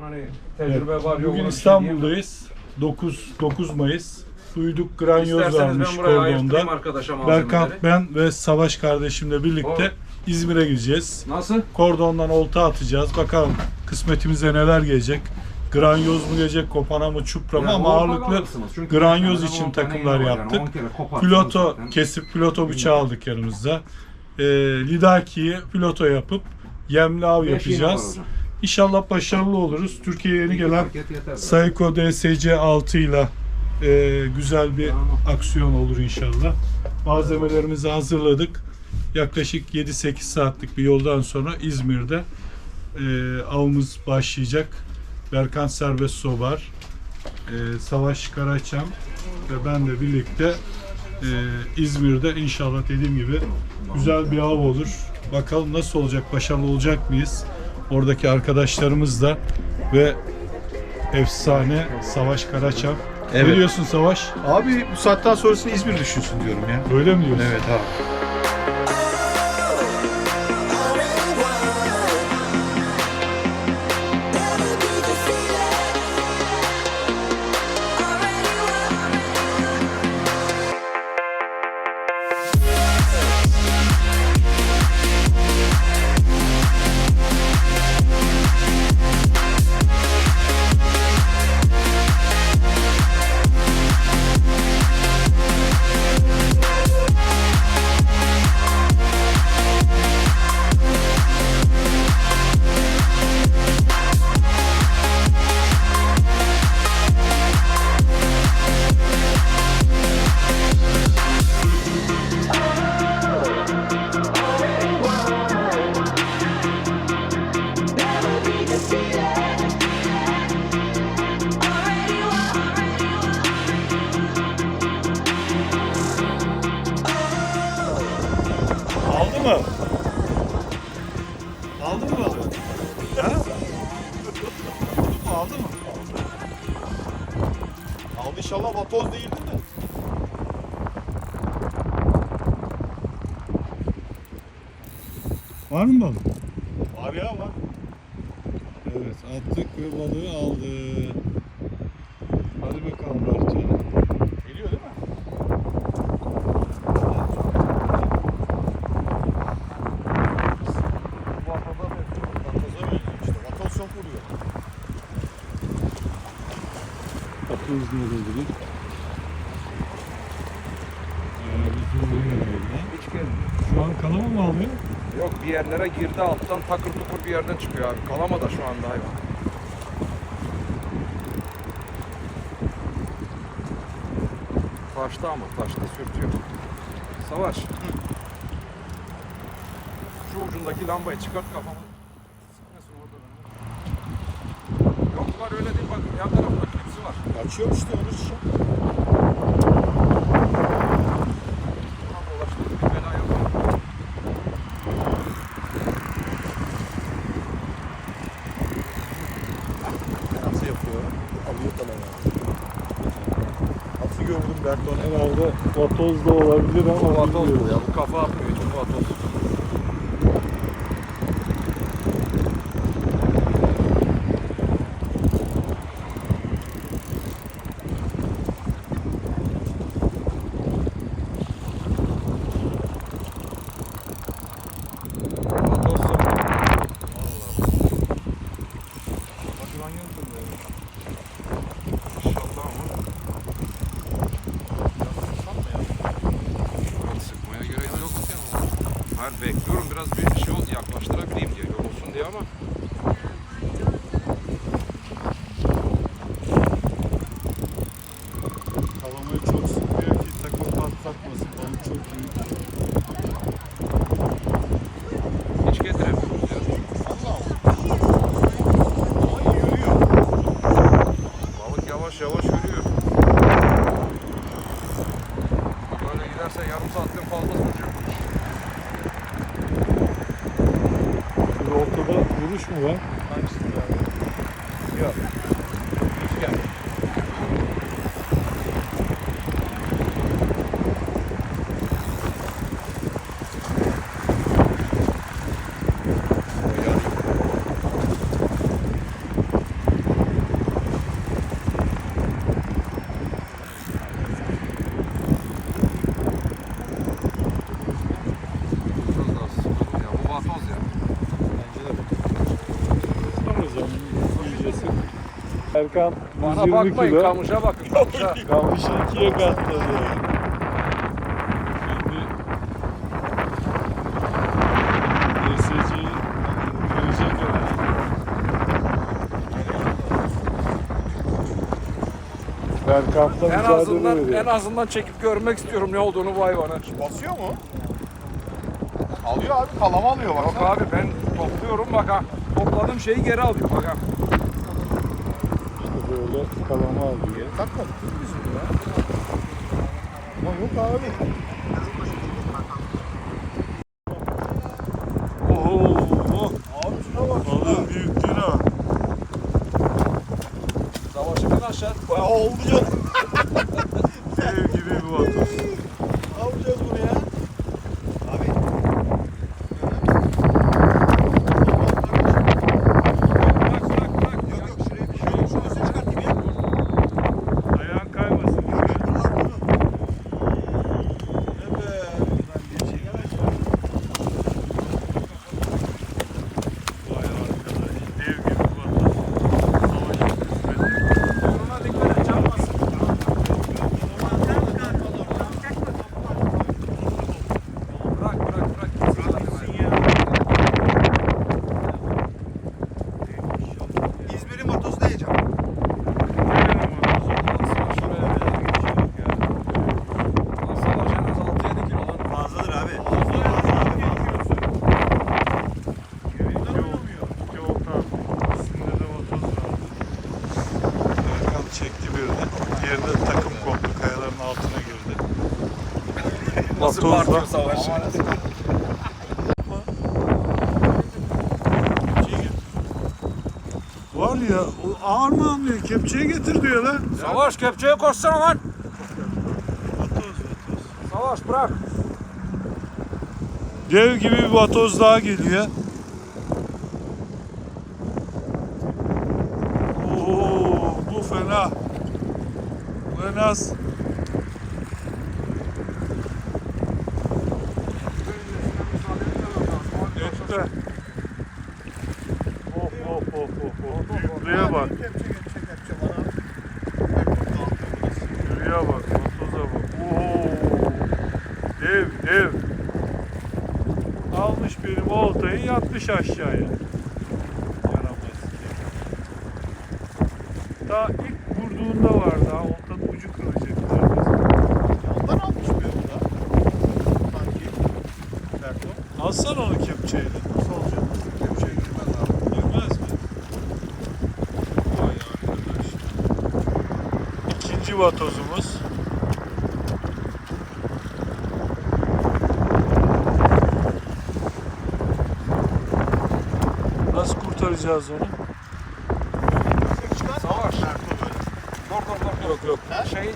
Hani tecrübe var yok. Bugün şey İstanbul'dayız. 9 9 Mayıs. Duyduk granyoz varmış kordonda. Berkant ben ve Savaş kardeşimle birlikte İzmir'e gideceğiz. Nasıl? Kordondan olta atacağız. Bakalım kısmetimize neler gelecek. Granyoz mu gelecek, kopana mı, çupra mı Yani ama ağırlıklı granyoz için takımlar var yani, yaptık. koparsınız Piloto kesip piloto bıçağı aldık yanımızda. Ee, Lidaki'yi piloto yapıp yemli av var yapacağız. İnşallah başarılı oluruz. Türkiye'ye yeni gelen. Seiko DSC 6 ile e, güzel bir aksiyon olur inşallah. Malzemelerimizi hazırladık. Yaklaşık 7-8 saatlik bir yoldan sonra İzmir'de e, avımız başlayacak. Berkant Serbest Sobar, e, Savaş Karaçam ve ben de birlikte e, İzmir'de inşallah dediğim gibi güzel bir av olur. Bakalım nasıl olacak, başarılı olacak mıyız? Oradaki arkadaşlarımız da ve efsane Savaş Karaçam. Ne Evet. diyorsun Savaş? Abi bu saatten sonrasını İzmir düşünsün diyorum ya. Öyle mi diyorsun? Evet abi. İnşallah vatoz değildi mi? Var mı balık? Var ya var. Evet attık ve balığı aldı. Hadi bakalım Berkcan. Geliyor değil mi? Vatoza benziyor işte. Vatoz çok vuruyor. 30 da olabilir. Ee, biz vuruyor orada. Hiç gelmiyor. Şu an kalama mı alıyor? Yok bir yerlere girdi alttan takır tukur bir yerden çıkıyor abi. Kalama da şu anda hayvan. Taşta ama taşta sürtüyor. Savaş. Şu ucundaki lambayı çıkart kafamı. Yok var öyle değil bak yan tarafta klipsi var. Açıyor işte onu işte. Ulan dolaştık bir bela yapalım. Nasıl yapıyor? Alıyor kalama. Atı gördüm Berton. Herhalde vatoz da olabilir ama vatoz bu ya. Bu kafa atmıyor hiç bu vatoz. Vatoz sokak. Hadi lan yandım ya. İnşallah ama. Yok, sıkmaya gerek yok. Hayır bekliyorum biraz bir şey yaklaştırabileyim diye yorulsun diye ama ortada vuruş mu var? Hangisinde abi? Yok. Rüzgar. Erkan Bana 120 bakmayın kilo. kamışa bakın kamışa. Kamışı ikiye katladı. Şimdi ESC'yi görecek herhalde. Berkamp'ta en mücadele azından en veriyor. azından çekip görmek istiyorum ne olduğunu bu hayvanın. Basıyor mu? Alıyor abi kalama alıyor bak. Yok abi ben topluyorum bak ha. Topladığım şeyi geri alıyorum bak ha. Böyle kalama alıyor. Takmadık değil mi biz bunu ya? Ama yok abi. Oho! Abi şuna bak. Balığın büyüklüğüne. Savaşı bin aşağı. Ya oldu canım. Dev gibi bir vatoz. Ne yapacağız bunu ya? Abi. Bırak bırak bırak. Yok yok şuraya bir şey. Şunu üstüne çıkartayım ya. Ayağın kaymasın. Yok yok dur lan bunu. Evet. Ben bir şey Vay arkadaş. Dev gibi bir vatoz. Savaşın kısmeti. Burnuna dikkat et çalmasın. Bırak bırak bırak. İzmir'in motosu da yiyeceğim. Nerenin vatozu? Savaş en az 6-7 kilo lan. Fazladır abi. İki olta. İkisinde de vatoz var. Erkan çekti birini. Diğeri de takım koptu. Kayaların altına girdi. Nasıl Vatozla- partiyor savaş? Var ya o ağır mı anlıyor? Kepçeye getir diyor lan. Savaş kepçeye koşsana lan. Savaş bırak. Dev gibi bir vatoz daha geliyor. Oo, bu fena. Bu en az. Dev dev. Almış benim oltayı yatmış aşağıya. Yaramaz. Daha ilk vurduğunda var daha oltanın ucu kırılacak. Yandan almış bir da. Sanki. Berto. Alsana onu kepçeyle. Nasıl olacak? Kepçeye girmez abi. Girmez mi? Vay arkadaş. İkinci vatozumuz. Nasıl kurtaracağız onu? Savaş. Berto böyle. Dur dur dur. Yok yok. Şey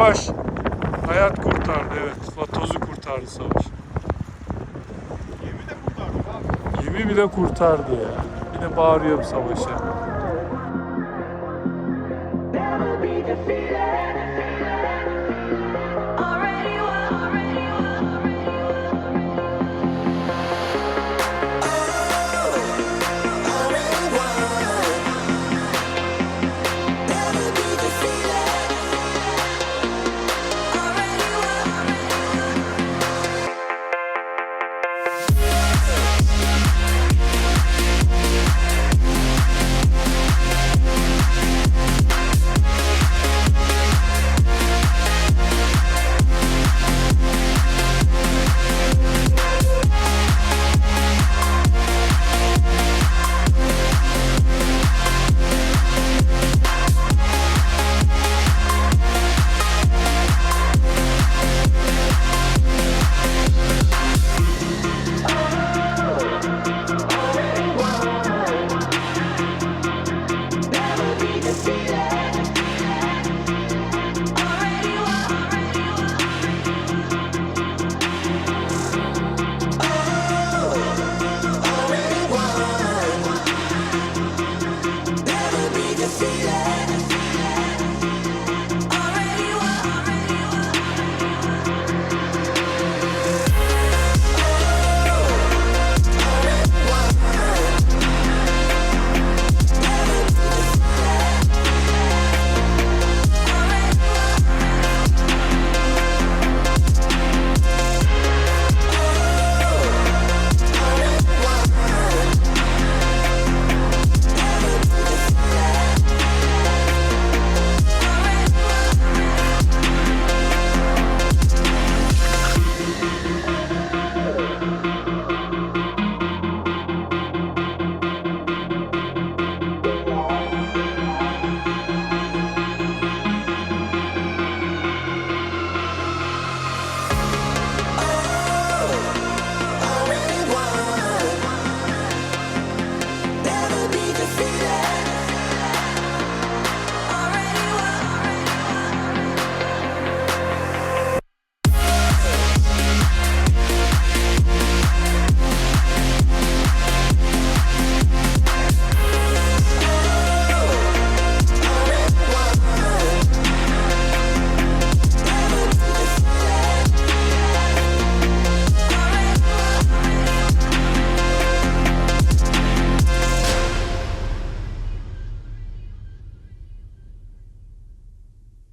Savaş. Hayat kurtardı evet. Vatozu kurtardı savaş. Yemi de kurtardı abi. Yemi bile kurtardı ya. Yani. Bir de bağırıyorum savaşa.